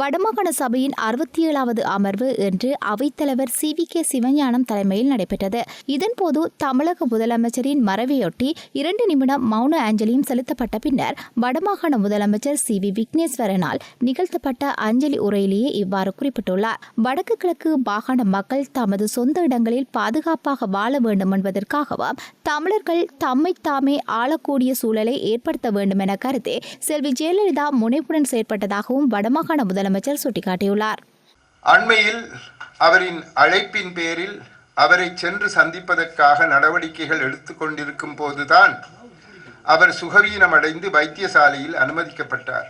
வடமாகாண சபையின் அறுபத்தி ஏழாவது அமர்வு இன்று அவைத்தலைவர் சி வி கே சிவஞானம் தலைமையில் நடைபெற்றது. இதன்போது தமிழக முதலமைச்சரின் மறைவையொட்டி இரண்டு நிமிடம் மௌன அஞ்சலியும் செலுத்தப்பட்ட பின்னர் வடமாகாண முதலமைச்சர் சி வி விக்னேஸ்வரனால் நிகழ்த்தப்பட்ட அஞ்சலி உரையிலேயே இவ்வாறு குறிப்பிட்டுள்ளார். வடக்கு கிழக்கு மாகாண மக்கள் தமது சொந்த இடங்களில் பாதுகாப்பாக வாழ வேண்டும் என்பதற்காகவும் தமிழர்கள் தம்மை தாமே ஆளக்கூடிய சூழலை ஏற்படுத்த வேண்டும் என கருதி செல்வி ஜெயலலிதா முனைப்புடன் செயற்பட்டதாகவும் வடமாகாண முதல் முதலமைச்சர் சுட்டிக்காட்டியுள்ளார். அண்மையில் அவரின் அழைப்பின் பேரில் அவரை சென்று சந்திப்பதற்காக நடவடிக்கைகள் எடுத்துக்கொண்டிருக்கும் போதுதான் அவர் சுகவீனம் அடைந்து வைத்தியசாலையில் அனுமதிக்கப்பட்டார்.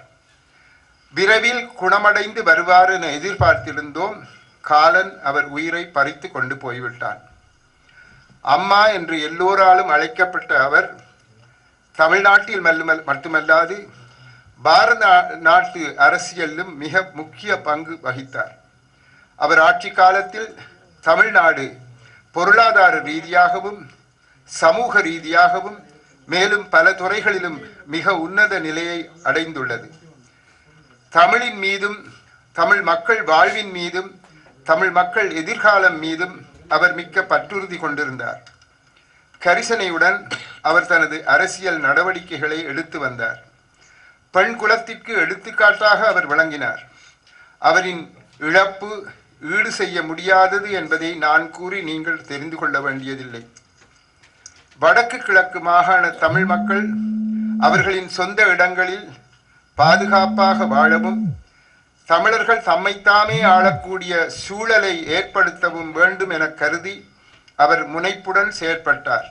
விரைவில் குணமடைந்து வருவார் என எதிர்பார்த்திருந்தோம். காலன் அவர் உயிரை பறித்து கொண்டு போய்விட்டான். அம்மா என்று எல்லோராலும் அழைக்கப்பட்ட அவர் தமிழ்நாட்டில் மட்டுமல்லாது பாரத நாட்டு அரசியலிலும் மிக முக்கிய பங்கு வகித்தார். அவர் ஆட்சி காலத்தில் தமிழ்நாடு பொருளாதார ரீதியாகவும் சமூக ரீதியாகவும் மேலும் பல துறைகளிலும் மிக உன்னத நிலையை அடைந்துள்ளது. தமிழின் மீதும் தமிழ் மக்கள் வாழ்வின் மீதும் தமிழ் மக்கள் எதிர்காலம் மீதும் அவர் மிக்க பற்றுறுதி கொண்டிருந்தார். கரிசனையுடன் அவர் தனது அரசியல் நடவடிக்கைகளை எடுத்து வந்தார். பெண் குலத்திற்கு எடுத்துக்காட்டாக அவர் விளங்கினார். அவரின் இழப்பு ஈடு செய்ய முடியாதது என்பதை நான் கூறி நீங்கள் தெரிந்து கொள்ள வேண்டியதில்லை. வடக்கு கிழக்கு மாகாண தமிழ் மக்கள் அவர்களின் சொந்த இடங்களில் பாதுகாப்பாக வாழவும் தமிழர்கள் தம்மைத்தாமே ஆளக்கூடிய சூழலை ஏற்படுத்தவும் வேண்டும் என கருதி அவர் முனைப்புடன் செயற்பட்டார்.